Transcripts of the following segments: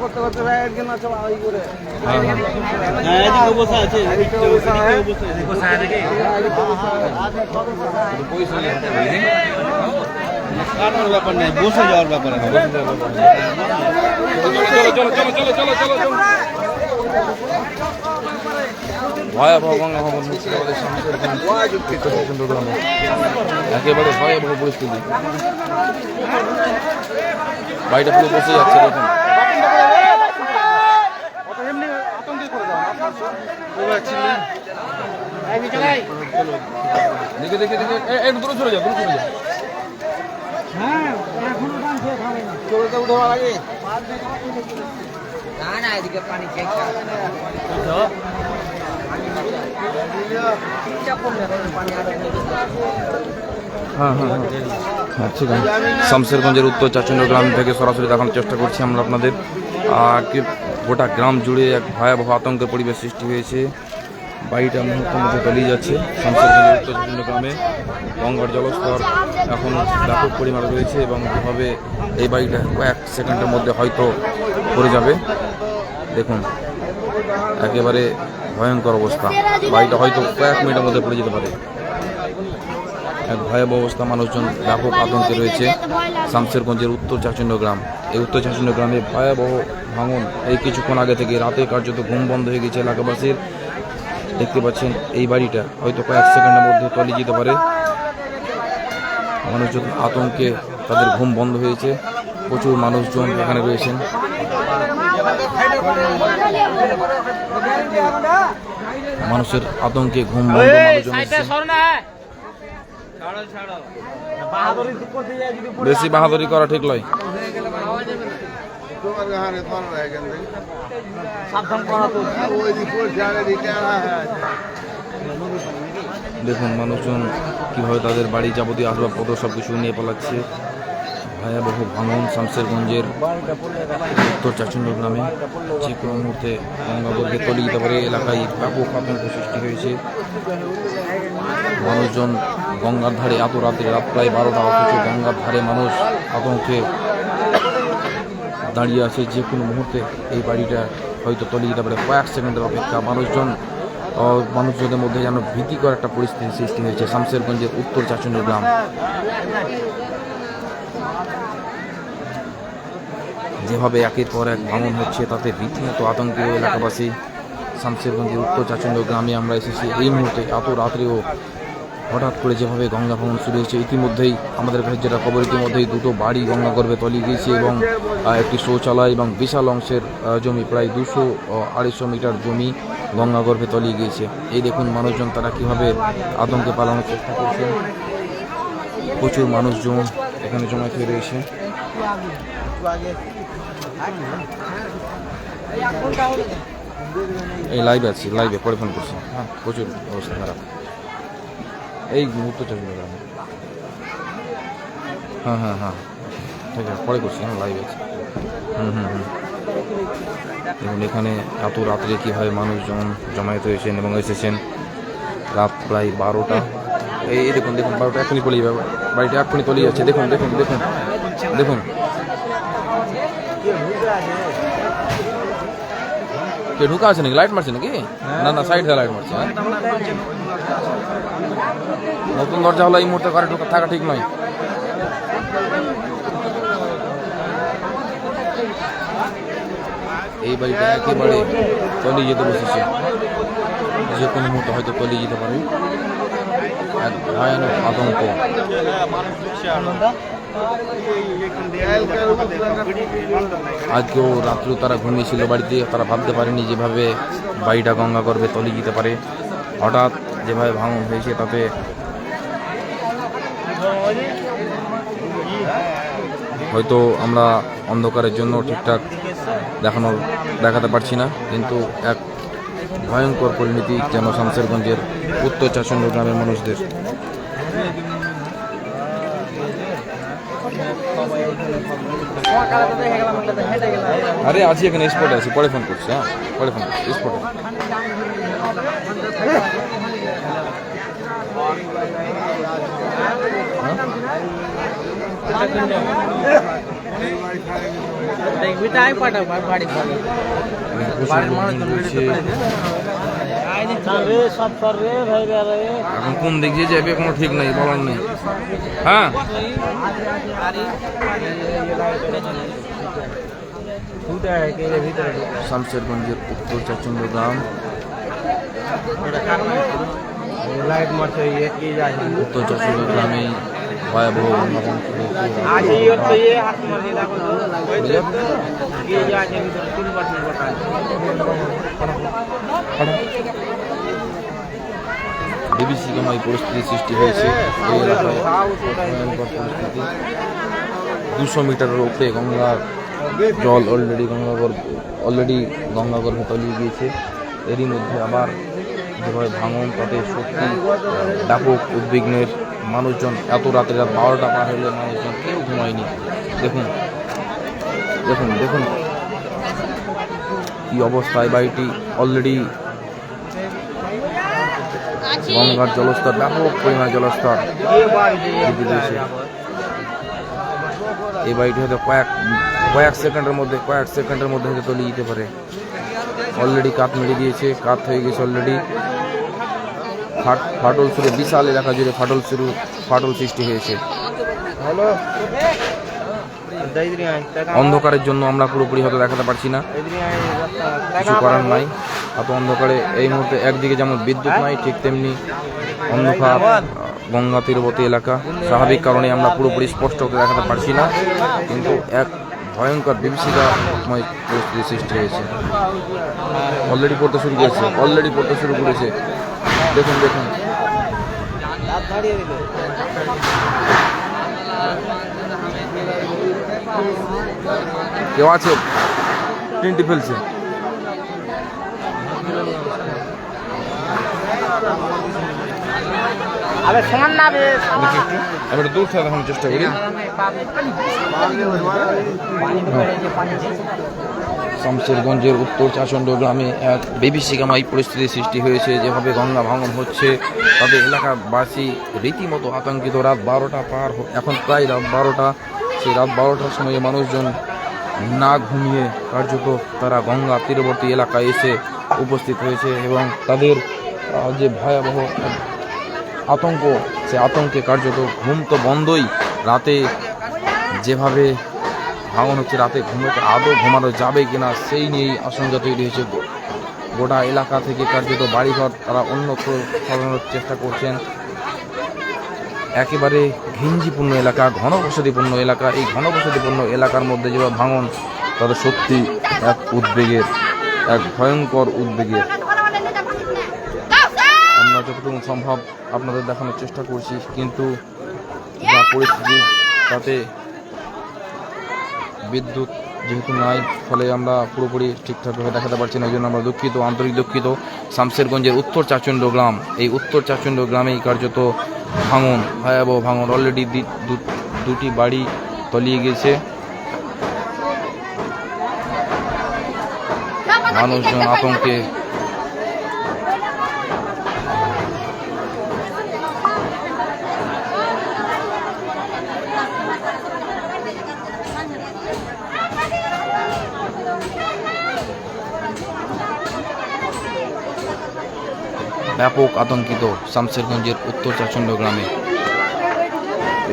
করতে করতে ভাই একদিন আছে ওই করে এদিকে বসা আছে এদিকে বসা। এদিকে বসা আছে কাটার ব্যাপার নেই বসে যাওয়ার ব্যাপার চলো চলো চলো চলো চলো চলো ভয়াবহ গঙ্গা ভবন মুর্শিদাবাদের শামসের প্রচণ্ড গ্রামে একেবারে ভয়াবহ পরিস্থিতি। বাড়িটা পুরো বসে যাচ্ছে দেখুন। দেখে দেখে দেখে। একটু দূরে চলে যাও দূরে চলে যাও চলতে উঠে লাগে না না এদিকে পানি হ্যাঁ হ্যাঁ হ্যাঁ। হ্যাঁ ঠিক আছে। শামসেরগঞ্জের উত্তর চাচন্ড গ্রাম থেকে সরাসরি দেখানোর চেষ্টা করছি আমরা আপনাদের। গোটা গ্রাম জুড়ে এক ভয়াবহ আতঙ্কের পরিবেশ সৃষ্টি হয়েছে। বাড়িটা মুহূর্তের মধ্যে তলিয়ে যাচ্ছে শামসেরগঞ্জের উত্তর চাচন্ড গ্রামে। গঙ্গার জলস্তর এখন ব্যাপক পরিমাণে রয়েছে এবং যেভাবে এই বাড়িটা কয়েক সেকেন্ডের মধ্যে হয়তো পড়ে যাবে। দেখুন, একেবারে ভয়ঙ্কর অবস্থা। বাড়িটা হয়তো কয়েক মিনিটের মধ্যে পড়ে যেতে পারে। এক ভয়াবহ অবস্থা, মানুষজন ব্যাপক আতঙ্কে রয়েছে। শামসেরগঞ্জের উত্তর চাচণ্ড গ্রাম। এই উত্তর চাচণ্ড গ্রামে ভয়াবহ ভাঙন। এই কিছুক্ষণ আগে থেকে রাতে কার্যত ঘুম বন্ধ হয়ে গেছে এলাকাবাসীর। দেখতে পাচ্ছেন এই বাড়িটা। হয়তো কয়েক সেকেন্ডের মধ্যে তলিয়ে যেতে পারে। মানুষজন আতঙ্কে, তাদের ঘুম বন্ধ হয়েছে। প্রচুর মানুষজন এখানে রয়েছেন। মানুষের আতঙ্কে ঘুম। বেশি বাহাদুরি করা ঠিক নয় দেখুন মানুষজন কীভাবে তাদের বাড়ি যাবতীয় আসবাবপত্র সব কিছু নিয়ে পালাচ্ছে ভয়াবহ ভাঙন শামসেরগঞ্জের উত্তর চাচণ্ড গ্রামে। যে কোনো মুহূর্তে গঙ্গাবর্গে তলিয়ে যেতে পারে এলাকায় ব্যাপক আতঙ্ক সৃষ্টি হয়েছে। মানুষজন গঙ্গার ধারে এত রাত্রে রাত প্রায় বারোটা অথচ গঙ্গার ধারে মানুষ আতঙ্কে দাঁড়িয়ে আছে। যে কোনো মুহূর্তে এই বাড়িটা হয়তো তলিয়ে যেতে পারে কয়েক সেকেন্ডের অপেক্ষা মানুষজন মানুষজনের মধ্যে যেন ভীতিকর একটা পরিস্থিতি সৃষ্টি হয়েছে শামসেরগঞ্জের উত্তর চাচণ্ড গ্রাম। যেভাবে একের পর এক ভাঙন হচ্ছে, তাতে রীতিমতো আতঙ্কিত এলাকাবাসী। শামসেরগঞ্জের উত্তর চাচণ্ড গ্রামে আমরা এসেছি। এই মুহূর্তে এত রাত্রেও হঠাৎ করে যেভাবে গঙ্গা ভ্রমণ শুরু হয়েছে, ইতিমধ্যেই আমাদের কাছে যেটা খবর, ইতিমধ্যেই দুটো বাড়ি গঙ্গা গর্ভে তলিয়ে গিয়েছে এবং একটি শৌচালয় এবং বিশাল অংশের জমি, প্রায় দুশো আড়াইশো মিটার জমি গঙ্গা গর্ভে তলিয়ে গিয়েছে। এই দেখুন মানুষজন তারা কীভাবে আতঙ্কে পালানোর চেষ্টা করছে। প্রচুর মানুষজন এখানে জমায়েত হয়ে রয়েছে। এই লাইভে আছি লাইভে পরে ফোন করছি। হ্যাঁ প্রচুর অবস্থা খারাপ। এই মুহূর্ত চলে গ্রামে হ্যাঁ হ্যাঁ হ্যাঁ। ঠিক আছে, পরে করছি হ্যাঁ লাইভ আছে। হুম হুম হুম। এখানে এত রাত্রে কীভাবে মানুষজন জমায়েত হয়েছেন এবং এসেছেন। রাত প্রায় বারোটা। এই দেখুন দেখুন, বারোটা এখনই পড়ে যাবে বাড়িটা এখনই তলিয়ে যাচ্ছে। দেখুন দেখুন দেখুন দেখুন। কে ঢুকা আছে নাকি লাইট মারছে নাকি না না সাইড লাইট মারছে? নতুন দরজা হলো এই মুহূর্তে ঘরে ঢোকা থাকা ঠিক নয় এই বাড়িটা একেবারে তলিয়ে যেতে বসেছে যে কোনো মুহূর্তে হয়তো তলিয়ে যেতে পারে এক ভয়ানক আতঙ্ক আজকেও রাত্রেও তারা ঘুমিয়েছিল বাড়িতে, তারা ভাবতে পারেনি যেভাবে বাড়িটা গঙ্গা গর্ভে তলিয়ে যেতে পারে। হঠাৎ যেভাবে ভাঙন হয়েছে তাতে হয়তো আমরা অন্ধকারের জন্য ঠিকঠাক দেখানো দেখাতে পারছি না। কিন্তু এক ভয়ঙ্কর পরিণতি যেন শামসেরগঞ্জের উত্তর চাচন্ড গ্রামের মানুষদের। আরে আছি এখানে স্পটে আছি পরে ফোন করছি হ্যাঁ পরে ফোন করছি স্পটে বিটাই পাঠাও বাড়ি ভালো প্রচুর এখন কোন দিক দিয়ে যাবে কোনো ঠিক নেই, বলার নেই। হ্যাঁ? শামশেরগঞ্জের উত্তর চাচন্দ্র গ্রাম। উত্তর চাচন্দ্র গ্রামে ভয়াবহ বন্যা বিভীষিকাময় পরিস্থিতির সৃষ্টি হয়েছে এই এলাকায়? পরিস্থিতি দুশো মিটারের উপরে গঙ্গার জল অলরেডি গঙ্গাগর অলরেডি গঙ্গাগর্ভে তলিয়ে গিয়েছে। এরই মধ্যে আবার যেভাবে ভাঙন, তাতে সত্যি ব্যাপক উদ্বিগ্নের মানুষজন এত রাতে রাত বারোটা পার হলে মানুষজন কেউ ঘুমায়নি। দেখুন দেখুন দেখুন। কি অবস্থায় বাড়িটি অলরেডি গঙ্গার জলস্তর ব্যাপক পরিমাণ জলস্তর এই বাড়িটি হয়তো কয়েক কয়েক সেকেন্ডের মধ্যে কয়েক সেকেন্ডের মধ্যে হয়তো তলিয়ে যেতে পারে। অলরেডি কাত মেরে দিয়েছে কাত হয়ে গেছে অলরেডি ফাট ফাটল শুরু বিশাল এলাকা জুড়ে ফাটল শুরু ফাটল সৃষ্টি হয়েছে। অন্ধকারের জন্য আমরা পুরোপুরি হয়তো দেখাতে পারছি না। কিছু করার নাই। এত অন্ধকারে এই মুহূর্তে একদিকে যেমন বিদ্যুৎ নাই, ঠিক তেমনি অন্ধকার গঙ্গা তীরবর্তী এলাকা। স্বাভাবিক কারণে আমরা পুরোপুরি স্পষ্ট করে দেখাতে পারছি না, কিন্তু এক ভয়ঙ্কর বিভীষিকাময় পরিস্থিতির সৃষ্টি হয়েছে। অলরেডি পড়তে শুরু করেছে অলরেডি পড়তে শুরু করেছে। দেখুন দেখুন। কেউ আছে? টিনটি ফেলছে। আমি দূর থেকে চেষ্টা করি। শামশেরগঞ্জের উত্তর চাচণ্ড গ্রামে এক বিভীষিকাময় পরিস্থিতির সৃষ্টি হয়েছে, যেভাবে গঙ্গা ভাঙন হচ্ছে, তবে এলাকাবাসী রীতিমতো আতঙ্কিত। রাত বারোটা পার এখন প্রায় রাত বারোটা। সেই রাত বারোটার সময় মানুষজন না ঘুমিয়ে কার্যত তারা গঙ্গা তীরবর্তী এলাকায় এসে উপস্থিত হয়েছে এবং তাদের যে ভয়াবহ আতঙ্ক, সে আতঙ্কে কার্যত ঘুম তো বন্ধই। রাতে যেভাবে ভাঙন হচ্ছে, রাতে ঘুমোতে আদৌ ঘুমানো যাবে কিনা, সেই নিয়েই আশঙ্কা তৈরি হয়েছে। গোটা এলাকা থেকে কার্যত বাড়িঘর তারা অন্যত্র সরানোর চেষ্টা করছেন। একেবারে ঘিঞ্জিপূর্ণ এলাকা, ঘনবসতিপূর্ণ এলাকা। এই ঘনবসতিপূর্ণ এলাকার মধ্যে যেভাবে ভাঙন তাদের সত্যি এক উদ্বেগের, এক ভয়ঙ্কর উদ্বেগের যতটুকু সম্ভব আপনাদের দেখানোর চেষ্টা করছি কিন্তু যা পরিস্থিতি তাতে বিদ্যুৎ যেহেতু নাই ফলে আমরা পুরোপুরি ঠিকঠাকভাবে দেখাতে পারছি না এই জন্য আমরা দুঃখিত আন্তরিক দুঃখিত। শামশেরগঞ্জের উত্তর চাচণ্ড গ্রাম এই উত্তর চাচণ্ড গ্রামেই কার্যত ভাঙন ভয়াবহ ভাঙন। অলরেডি দুটি বাড়ি তলিয়ে গেছে। মানুষজন আতঙ্কে ব্যাপক আতঙ্কিত শামশেরগঞ্জের উত্তর চাচণ্ড গ্রামে।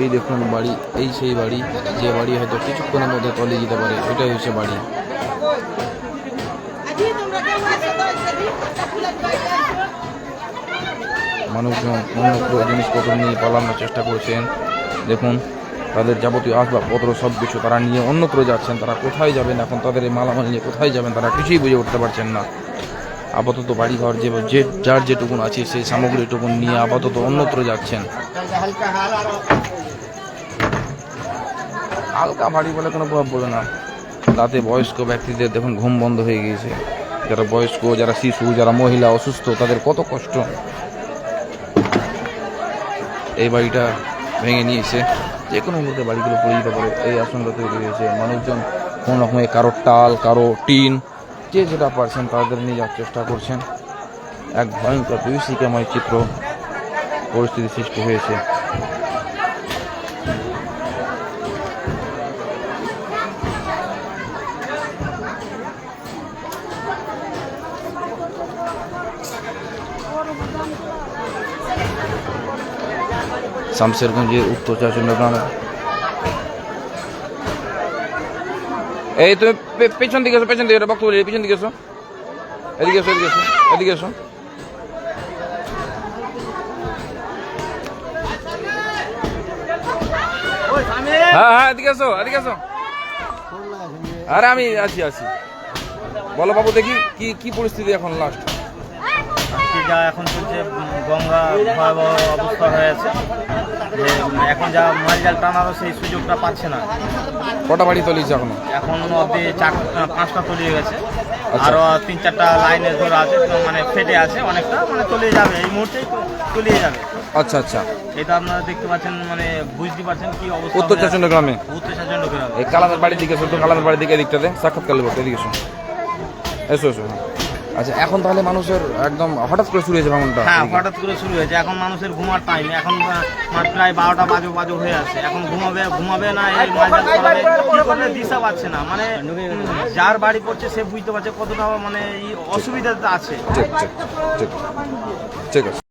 এই দেখুন বাড়ি, এই সেই বাড়ি, যে বাড়ি হয়তো কিছুক্ষণের মধ্যে তলিয়ে যেতে পারে, এটাই হচ্ছে বাড়ি। মানুষজন অন্যত্র জিনিসপত্র নিয়ে পালানোর চেষ্টা করছেন। দেখুন, তাদের যাবতীয় আসবাবপত্র সব কিছু তারা নিয়ে অন্যত্র যাচ্ছেন, তারা কোথায় যাবেন এখন, তাদের এই মালামাল নিয়ে কোথায় যাবেন, তারা কিছুই বুঝে উঠতে পারছেন না। আপাতত বাড়িঘর যে যে যার যেটুকুন আছে, সেই সামগ্রীটুকুন নিয়ে আপাতত অন্যত্র যাচ্ছেন। হালকা ভারী বলে কোনো প্রভাব পড়ে না। রাতে বয়স্ক ব্যক্তিদের দেখুন, ঘুম বন্ধ হয়ে গিয়েছে। যারা বয়স্ক, যারা শিশু, যারা মহিলা অসুস্থ, তাদের কত কষ্ট। এই বাড়িটা ভেঙে নিয়েছে। যে কোনো মুহূর্তে বাড়িগুলো পড়ে যেতে পারে এই আশঙ্কা তৈরি হয়েছে। মানুষজন কোনো রকমের কারও টাল কারও টিন যে যেটা পারছেন তাদের নিয়ে যাওয়ার চেষ্টা করছেন। এক ভয়ঙ্কর বিভীষিকাময় চিত্র পরিস্থিতি সৃষ্টি হয়েছে। শামশেরগঞ্জের উত্তর চাচন্ড গ্রামে এই তুমি পেছন দিকে এসো, পেছন দিকে বক্তব্য পেছন দিকে এসো। এদিকে এসো এদিকে এসো এদিকে এসো। হ্যাঁ হ্যাঁ এদিকে এসো এদিকে এসো। আরে আমি আছি আছি। বলো বাবু দেখি কি কি পরিস্থিতি এখন লাস্ট যা এখন চলছে গঙ্গা ভয়াবহ অবস্থা হয়ে আছে যে এখন যা মাল জাল টানারও সেই সুযোগটা পাচ্ছে না। কটা বাড়ি তলিয়েছে এখন? এখন অব্দি চার পাঁচটা তলিয়ে গেছে। আচ্ছা। আরও তিন চারটা লাইনে ধরে আছে মানে ফেটে আছে অনেকটা মানে তলিয়ে যাবে। এই মুহূর্তেই তলিয়ে যাবে। আচ্ছা আচ্ছা। এটা আপনারা দেখতে পাচ্ছেন মানে বুঝতে পারছেন কি অবস্থা উত্তর চাচন্ড গ্রামে উত্তর চাচণ্ড গ্রামে এই কালামের বাড়ির দিকে তো কালামের বাড়ির দিকে এদিকটাতে। সাক্ষাৎকার লেবো এদিকে এসো। এসো এসো। হ্যাঁ। আচ্ছা এখন তাহলে মানুষের একদম হঠাৎ করে শুরু হয়েছে ভাঙনটা? হ্যাঁ হঠাৎ করে শুরু হয়েছে। এখন মানুষের ঘুমার টাইম এখন মানে প্রায় বারোটা বাজো বাজো হয়ে আছে। এখন ঘুমাবে ঘুমাবে না এই দিশা পাচ্ছে না। মানে যার বাড়ি পড়ছে সে বুঝতে পারছে কতটা মানে এই অসুবিধাটা আছে। ঠিক আছে।